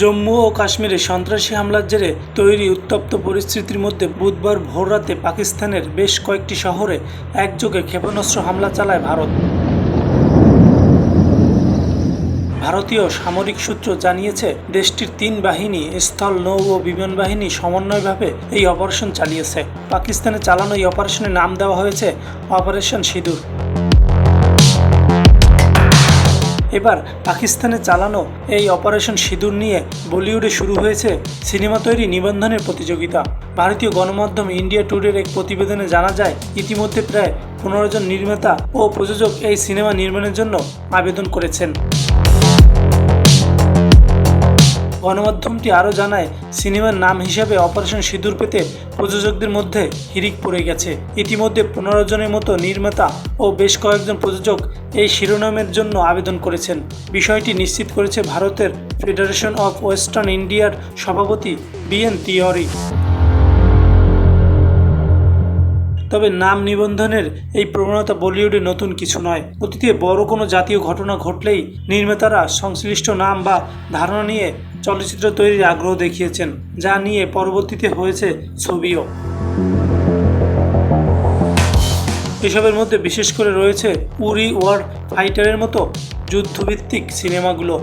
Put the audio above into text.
জম্মু ও কাশ্মীরে সন্ত্রাসী হামলার জেরে তৈরি উত্তপ্ত পরিস্থিতির মধ্যে বুধবার ভোররাতে পাকিস্তানের বেশ কয়েকটি শহরে একযোগে ক্ষেপণাস্ত্র হামলা চালায় ভারত। ভারতীয় সামরিক সূত্র জানিয়েছে, দেশটির তিন বাহিনী, স্থল, নৌ ও বিমান বাহিনী সমন্বয়ভাবে এই অপারেশন চালিয়েছে। পাকিস্তানে চালানো এই অপারেশনের নাম দেওয়া হয়েছে, অপারেশন সিঁদুর। এবার পাকিস্তানে চালানো এই অপারেশন সিঁদুর নিয়ে বলিউডে শুরু হয়েছে সিনেমা তৈরি নিবন্ধনের প্রতিযোগিতা। ভারতীয় গণমাধ্যম ইন্ডিয়া টুডের এক প্রতিবেদনে জানা যায়, ইতিমধ্যে প্রায় পনেরো জন নির্মাতা ও প্রযোজক এই সিনেমা নির্মাণের জন্য আবেদন করেছেন। গণমাধ্যমটি আরও জানায়, সিনেমার নাম হিসাবে অপারেশন সিঁদুর পেতে প্রযোজকদের মধ্যে হিরিক পড়ে গেছে। ইতিমধ্যে পনেরো জনের মতো নির্মাতা ও বেশ কয়েকজন প্রযোজক এই শিরোনামের জন্য আবেদন করেছেন। বিষয়টি নিশ্চিত করেছে ভারতের ফেডারেশন অফ ওয়েস্টার্ন ইন্ডিয়ার সভাপতি বিএন তিওয়ারি। তবে নাম নিবন্ধনের এই প্রবণতা বলিউডে নতুন কিছু নয়। অতীতে বড় কোনো জাতীয় ঘটনা ঘটলেই নির্মাতারা সংশ্লিষ্ট নাম বা ধারণা নিয়ে চলচ্চিত্র তৈরির আগ্রহ দেখিয়েছেন, যা নিয়ে পরবর্তীতে হয়েছে ছবিও। এসবের মধ্যে বিশেষ করে রয়েছে উরি ওয়ার ফাইটারের মতো যুদ্ধভিত্তিক সিনেমাগুলো।